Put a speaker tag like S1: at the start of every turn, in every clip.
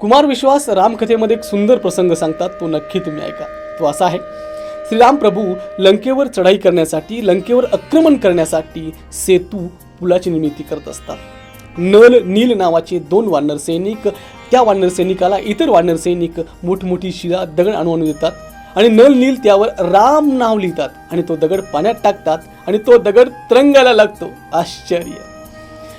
S1: कुमार विश्वास रामकथेमध्ये एक सुंदर प्रसंग सांगतात तो नक्की तुम्ही ऐका. तो असा आहे. श्रीराम प्रभू लंकेवर चढाई करण्यासाठी लंकेवर आक्रमण करण्यासाठी सेतू पुलाची निर्मिती करत असतात. नल नील नावाचे दोन वानर सैनिक त्या वानर सैनिकाला इतर वानर सैनिक मोठमोठी शिळा दगड आणून आणून देतात आणि नल नील त्यावर राम नाव लिहितात आणि तो दगड पाण्यात टाकतात आणि तो दगड तरंगायला लागतो. आश्चर्य!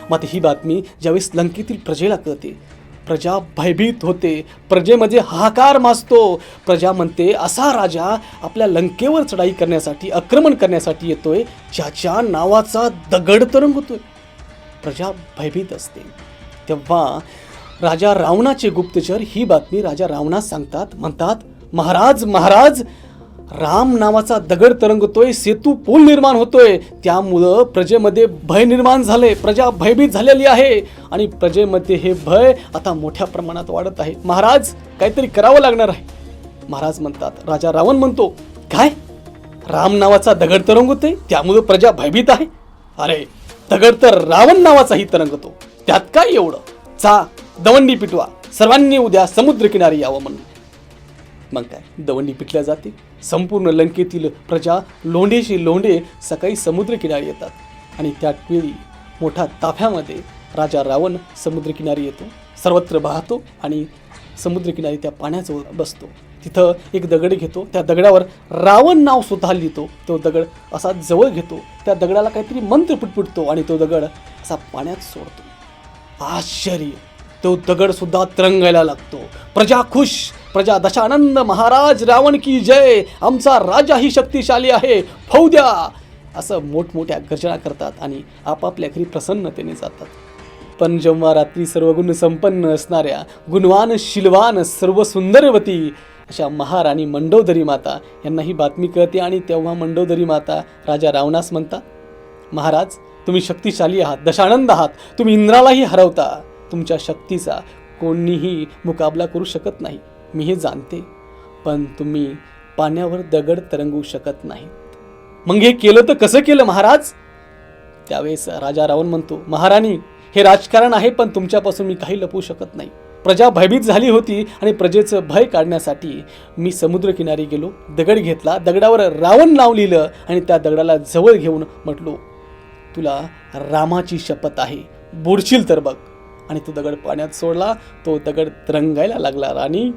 S1: मात्र ही बातमी ज्यावेळेस लंकेतील प्रजेला कळते प्रजा भयभीत होते. प्रजेमध्ये हाहाकार माजतो. प्रजा म्हणते असा राजा आपल्या लंकेवर चढाई करण्यासाठी आक्रमण करण्यासाठी येतोय ज्याच्या नावाचा दगड तरंगतोय प्रजा भयभीत असते. तेव्हा राजा रावणाचे गुप्तचर ही बातमी राजा रावणास सांगतात. म्हणतात महाराज महाराज राम नावाचा दगड तरंगतोय सेतू पूल निर्माण होतोय. त्यामुळं प्रजेमध्ये भय निर्माण झाले प्रजा भयभीत झालेली आहे. आणि प्रजेमध्ये हे भय आता मोठ्या प्रमाणात वाढत आहे. महाराज काहीतरी करावं लागणार आहे. महाराज म्हणतात राजा रावण म्हणतो काय? राम नावाचा दगड तरंगतोय त्यामुळं प्रजा भयभीत आहे? अरे दगड तर रावण नावाचाही तरंगतो. त्यात काय एवढं? चा दवंडी पिटवा. सर्वांनी उद्या समुद्रकिनारी यावं म्हणून. मग काय? दवंडी पिटल्या जाते संपूर्ण लंकेतील प्रजा लोंढेशी लोंढे सकाळी समुद्रकिनारी येतात. आणि त्यावेळी मोठ्या ताफ्यामध्ये राजा रावण समुद्रकिनारी येतो. सर्वत्र वाहतो आणि समुद्रकिनारी त्या पाण्याजवळ बसतो. तिथं एक दगड घेतो. त्या दगडावर रावण नाव सुद्धा लिहितो. तो दगड असा जवळ घेतो. त्या दगडाला काहीतरी मंत्र पुटपुटतो आणि तो दगड असा पाण्यात सोडतो. आश्चर्य! तो दगडसुद्धा तरंगायला लागतो. प्रजा खुश! प्रजा दशानंद महाराज रावण की जय. आमचा राजा ही शक्तिशाली आहे. फौद्या असं मोठमोठ्या गर्जना करतात आणि आपापल्या घरी प्रसन्नतेने जातात. पण जेव्हा रात्री सर्व गुण संपन्न असणाऱ्या गुणवान शिलवान सर्व सुंदरवती अशा महाराणी मंडोदरी माता यांना ही बातमी कळते आणि तेव्हा मंडोदरी माता राजा रावणास म्हणतात महाराज तुम्ही शक्तिशाली आहात दशानंद आहात. तुम्ही इंद्रालाही हरवता. तुमच्या शक्तीचा कोणीही मुकाबला करू शकत नाही. मी हे जाणते पण तुम्ही पाण्यावर दगड तरंगू शकत नाही मग हे केलं तर कसं केलं महाराज? त्यावेळेस राजा रावण म्हणतो महाराणी हे राजकारण आहे पण तुमच्यापासून मी काही लपवू शकत नाही. प्रजा भयभीत झाली होती आणि प्रजेचं भय काढण्यासाठी मी समुद्रकिनारी गेलो दगड घेतला दगडावर रावण नाव लिहिलं आणि त्या दगडाला जवळ घेऊन म्हटलो तुला रामाची शपथ आहे बुडशील तर बघ. आणि तो दगड पाण्यात सोडला तो दगड तरंगायला लागला राणी